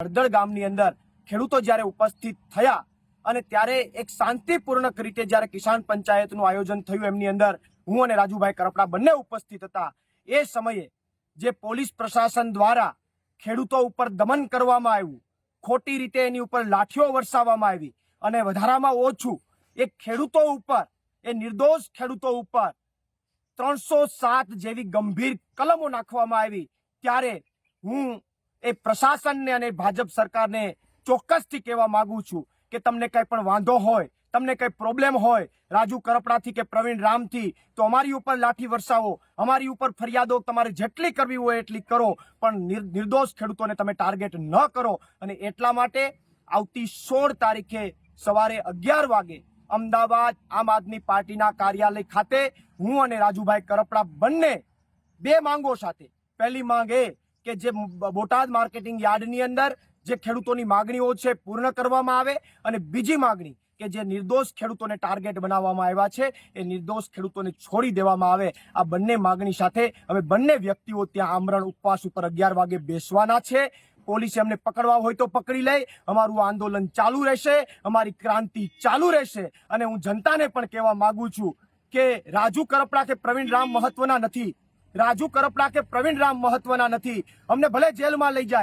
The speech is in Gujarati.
હળદળ ગામની અંદર ખેડૂતો જ્યારે ઉપસ્થિત થયા અને ત્યારે એક શાંતિપૂર્ણ રીતે જ્યારે કિસાન પંચાયતનું આયોજન થયું એમની અંદર, હું અને રાજુભાઈ કરપડા બંને ઉપસ્થિત હતા. એ સમયે જે પોલીસ પ્રશાસન દ્વારા ખેડૂતો ઉપર દમન કરવામાં આવ્યું, ખોટી રીતે એની ઉપર લાઠીઓ વરસાવવામાં આવી અને વધારામાં ઓછું એ ખેડૂતો ઉપર, એ નિર્દોષ ખેડૂતો ઉપર ત્રણસો સાત જેવી ગંભીર કલમો નાખવામાં આવી, ત્યારે હું એ પ્રશાસનને અને ભાજપ સરકારને ચોક્કસથી કહેવા માંગુ છું કે તમને કંઈ પણ વાંધો હોય, તમને કંઈ પ્રોબ્લેમ હોય, રાજુ કરપડાથી કે પ્રવીણ રામથી, તો અમારી ઉપર લાઠી વરસાવો. અમારી ઉપર ફરિયાદો તમારે જેટલી કરવી હોય એટલી કરો, પણ નિર્દોષ ખેડૂતોને તમે ટાર્ગેટ ન કરો. અને એટલા માટે આવતી સોળ તારીખે સવારે અગિયાર વાગે અમદાવાદ આમ આદમી પાર્ટીના કાર્યાલય ખાતે હું અને રાજુભાઈ કરપડા બંને બે માંગો સાથે. પહેલી માંગ એ કે જે બોટાદ માર્કેટિંગ યાર્ડની અંદર જે ખેડૂતોની માગણીઓ છે પૂર્ણ કરવામાં આવે અને બીજી માગણી કે જે નિર્દોષ ખેડૂતોને ટાર્ગેટ બનાવવામાં આવ્યા છે, એ નિર્દોષ ખેડૂતોને છોડી દેવામાં આવે. આ બંને માગણી સાથે હવે બંને વ્યક્તિઓ ત્યાં આમરણ ઉપવાસ ઉપર અગિયાર વાગે બેસવાના છે. પોલીસે અમને પકડવા હોય તો પકડી લે અમારું આંદોલન ચાલુ રહેશે, અમારી ક્રાંતિ ચાલુ રહેશે. અને હું જનતાને પણ કહેવા માંગુ છું કે રાજુ કરપડા કે પ્રવીણ રામ મહત્વના નથી. રાજુ કરપડા કે પ્રવીણ રામ મહત્વના નથી. અમને ભલે જેલમાં લઈ જાય.